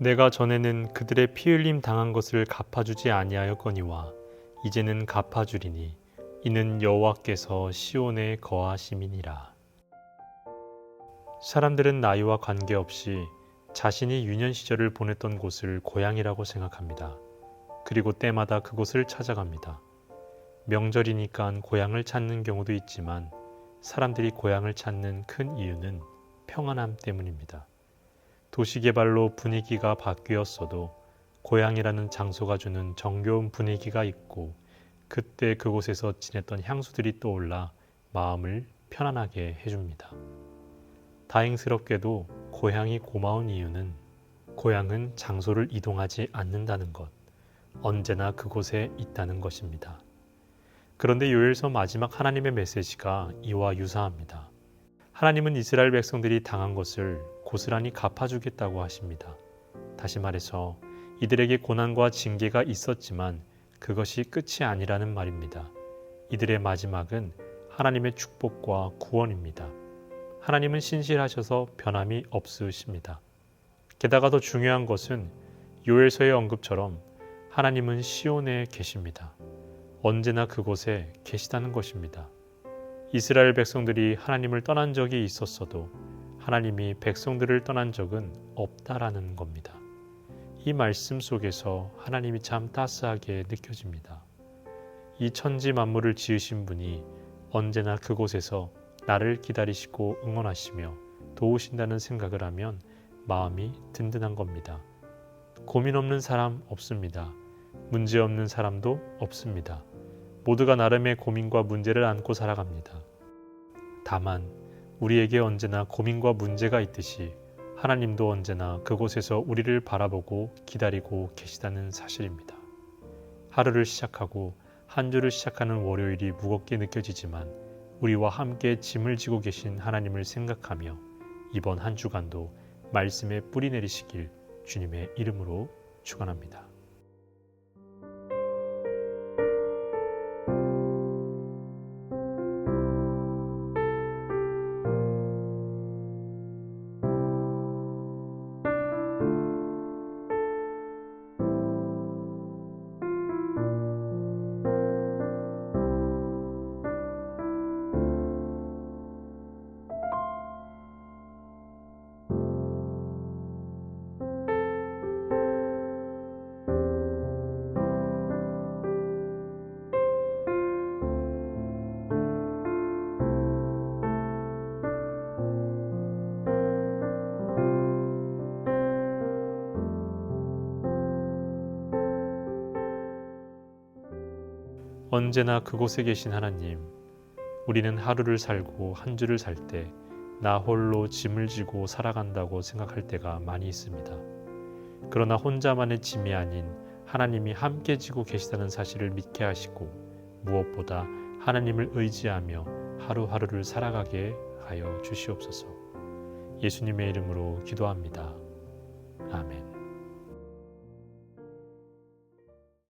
내가 전에는 그들의 피 흘림 당한 것을 갚아주지 아니하였거니와 이제는 갚아주리니 이는 여호와께서 시온에 거하심이니라. 사람들은 나이와 관계없이 자신이 유년 시절을 보냈던 곳을 고향이라고 생각합니다. 그리고 때마다 그곳을 찾아갑니다. 명절이니까 고향을 찾는 경우도 있지만 사람들이 고향을 찾는 큰 이유는 평안함 때문입니다. 도시개발로 분위기가 바뀌었어도 고향이라는 장소가 주는 정겨운 분위기가 있고 그때 그곳에서 지냈던 향수들이 떠올라 마음을 편안하게 해줍니다. 다행스럽게도 고향이 고마운 이유는 고향은 장소를 이동하지 않는다는 것, 언제나 그곳에 있다는 것입니다. 그런데 요엘서 마지막 하나님의 메시지가 이와 유사합니다. 하나님은 이스라엘 백성들이 당한 것을 고스란히 갚아주겠다고 하십니다. 다시 말해서 이들에게 고난과 징계가 있었지만 그것이 끝이 아니라는 말입니다. 이들의 마지막은 하나님의 축복과 구원입니다. 하나님은 신실하셔서 변함이 없으십니다. 게다가 더 중요한 것은 요엘서의 언급처럼 하나님은 시온에 계십니다. 언제나 그곳에 계시다는 것입니다. 이스라엘 백성들이 하나님을 떠난 적이 있었어도 하나님이 백성들을 떠난 적은 없다라는 겁니다. 이 말씀 속에서 하나님이 참 따스하게 느껴집니다. 이 천지 만물을 지으신 분이 언제나 그곳에서 나를 기다리시고 응원하시며 도우신다는 생각을 하면 마음이 든든한 겁니다. 고민 없는 사람 없습니다. 문제 없는 사람도 없습니다. 모두가 나름의 고민과 문제를 안고 살아갑니다. 다만 우리에게 언제나 고민과 문제가 있듯이 하나님도 언제나 그곳에서 우리를 바라보고 기다리고 계시다는 사실입니다. 하루를 시작하고 한 주를 시작하는 월요일이 무겁게 느껴지지만 우리와 함께 짐을 지고 계신 하나님을 생각하며 이번 한 주간도 말씀에 뿌리 내리시길 주님의 이름으로 축원합니다. 언제나 그곳에 계신 하나님, 우리는 하루를 살고 한 주를 살 때 나 홀로 짐을 지고 살아간다고 생각할 때가 많이 있습니다. 그러나 혼자만의 짐이 아닌 하나님이 함께 지고 계시다는 사실을 믿게 하시고 무엇보다 하나님을 의지하며 하루하루를 살아가게 하여 주시옵소서. 예수님의 이름으로 기도합니다. 아멘.